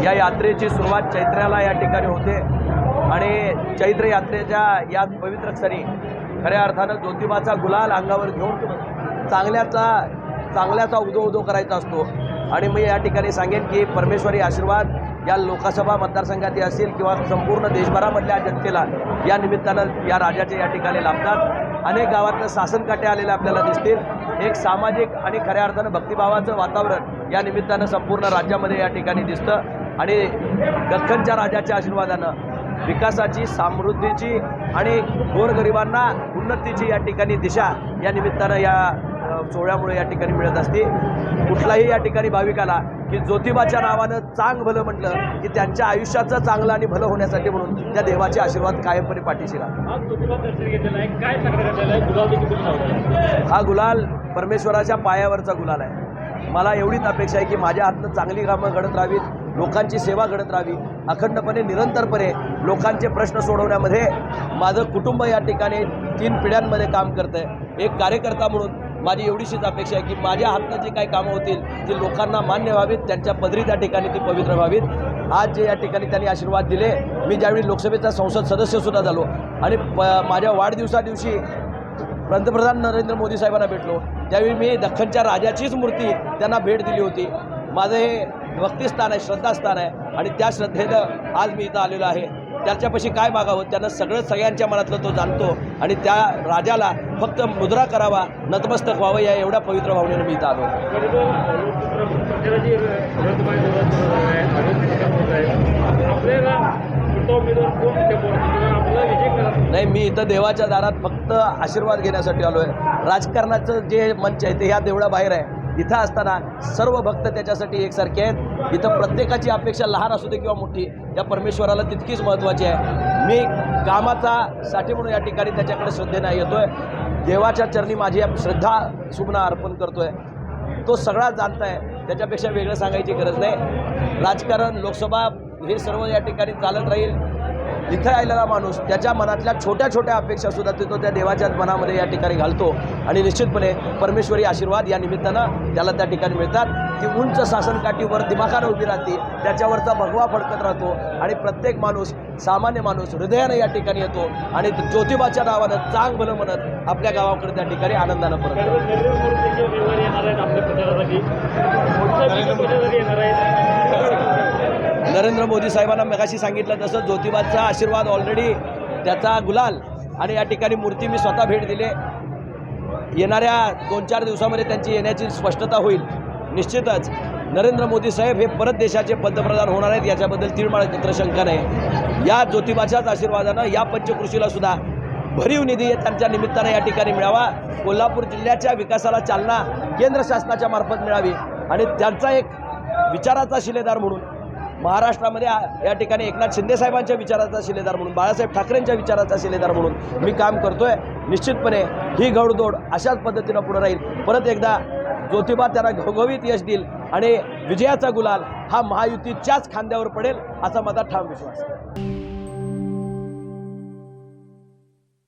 या यात्रेची सुरुवात चैत्र्याला या ठिकाणी होते. आणि चैत्र यात्रेच्या या पवित्र क्षणी खऱ्या अर्थानं ज्योतिबाचा गुलाल अंगावर घेऊन चांगल्याचा चांगल्याचा उदो उदो करायचा असतो. आणि मी या ठिकाणी सांगेन की परमेश्वरी आशीर्वाद या लोकसभा मतदारसंघात असतील किंवा संपूर्ण देशभरामधल्या जनतेला या निमित्तानं या राजाचे या ठिकाणी लाभतात. अनेक गावातनं शासनकाटे आलेले आपल्याला दिसतील. एक सामाजिक आणि खऱ्या अर्थानं भक्तिभावाचं वातावरण या निमित्तानं संपूर्ण राज्यामध्ये या ठिकाणी दिसतं. आणि दख्खनच्या राजाच्या आशीर्वादानं विकासाची समृद्धीची आणि गोरगरिबांना उन्नतीची या ठिकाणी दिशा या निमित्तानं या सोहळ्यामुळे या ठिकाणी मिळत असते. कुठलाही या ठिकाणी भाविकाला की ज्योतिबाच्या नावानं चांग भलं म्हटलं की त्यांच्या आयुष्याचं चांगलं आणि भलं होण्यासाठी म्हणून त्या देवाचे आशीर्वाद कायमपणे पाठीशी राहतात. हा गुलाल परमेश्वराच्या पायावरचा गुलाल आहे. मला एवढीच अपेक्षा आहे की माझ्या हातनं चांगली कामं घडत राहावीत. लोकांची सेवा घडत राहावी. अखंडपणे निरंतरपणे लोकांचे प्रश्न सोडवण्यामध्ये माझं कुटुंब या ठिकाणी तीन पिढ्यांमध्ये काम करतं आहे एक कार्यकर्ता म्हणून माझी एवढीशीच अपेक्षा आहे की माझ्या हातनं जी काही कामं होतील ती लोकांना मान्य व्हावीत त्यांच्या पदरी त्या ठिकाणी ती पवित्र व्हावीत. आज जे या ठिकाणी त्यांनी आशीर्वाद दिले मी ज्यावेळी लोकसभेचा संसद सदस्यसुद्धा झालो आणि प माझ्या वाढदिवसादिवशी पंतप्रधान नरेंद्र मोदी साहेबांना भेटलो. त्यावेळी मी दख्खनच्या राजाचीच मूर्ती त्यांना भेट दिली होती. माझं हे भक्तिस्थान आहे श्रद्धास्थान आहे. आणि त्या श्रद्धेनं आज मी इथं आलेलो आहे. त्याच्यापाशी काय मागावं? त्यानं सगळं सगळ्यांच्या मनातलं तो जाणतो. आणि त्या राजाला फक्त मुद्रा करावा नतमस्तक व्हावं या एवढ्या पवित्र भावनेनं मी इथं आलो. नाही मी इथं देवाच्या दारात फक्त आशीर्वाद घेण्यासाठी आलो आहे राजकारणाचं जे मंच आहे ते ह्या देवळाबाहेर आहे. इथं असताना सर्व भक्त त्याच्यासाठी एकसारखे आहेत. इथं प्रत्येकाची अपेक्षा लहान असू दे किंवा मोठी या परमेश्वराला तितकीच महत्त्वाची आहे. मी कामाचा साठी म्हणून या ठिकाणी त्याच्याकडे श्रद्धेनं आहे देवाच्या चरणी माझी श्रद्धा सुमना अर्पण करतो आहे तो सगळा जाणताय. त्याच्यापेक्षा वेगळं सांगायची गरज नाही. राजकारण लोकसभा हे सर्व या ठिकाणी चालत राहील. इथं आलेला माणूस त्याच्या मनातल्या छोट्या छोट्या अपेक्षासुद्धा तो त्या देवाच्या मनामध्ये या ठिकाणी घालतो. आणि निश्चितपणे परमेश्वरी आशीर्वाद या निमित्तानं त्याला त्या ठिकाणी मिळतात. ती उंच सासनकाठीवर दिमाखानं उभी राहते. त्याच्यावरचा भगवा फडकत राहतो. आणि प्रत्येक माणूस सामान्य माणूस हृदयानं या ठिकाणी येतो. आणि ज्योतिबाच्या नावानं चांग भलं म्हणत आपल्या गावाकडे त्या ठिकाणी आनंदानं परत येतो. नरेंद्र मोदी देखील रविवारी येणार आहेत आपल्या प्रचारासाठी पुढच्या विजय प्रचारासाठी येणार आहेत नरेंद्र मोदी साहेबांना मगाशी सांगितलं तसं ज्योतिबाचा आशीर्वाद ऑलरेडी त्याचा गुलाल. आणि या ठिकाणी मूर्ती मी स्वतः भेट दिले. येणाऱ्या दोन चार दिवसामध्ये त्यांची येण्याची स्पष्टता होईल. निश्चितच नरेंद्र मोदी साहेब हे परत देशाचे पंतप्रधान होणार आहेत याच्याबद्दल तिळमाळ चित्र शंका नाही या ज्योतिबाच्याच आशीर्वादानं या पंचकृषीला सुद्धा भरीव निधी त्यांच्या निमित्तानं या ठिकाणी मिळावा. कोल्हापूर जिल्ह्याच्या विकासाला चालना केंद्र शासनाच्या मार्फत मिळावी. आणि त्यांचा एक विचाराचा शिलेदार म्हणून महाराष्ट्रामध्ये या ठिकाणी एकनाथ शिंदेसाहेबांच्या विचाराचा शिलेदार म्हणून बाळासाहेब ठाकरेंच्या विचाराचा शिलेदार म्हणून मी काम करतो आहे निश्चितपणे ही गौडदौड अशाच पद्धतीनं पुढे राहील. परत एकदा ज्योतिबा त्यांना घवघवीत यश देईल आणि विजयाचा गुलाल हा महायुतीच्याच खांद्यावर पडेल असा माझा ठाम विश्वास आहे.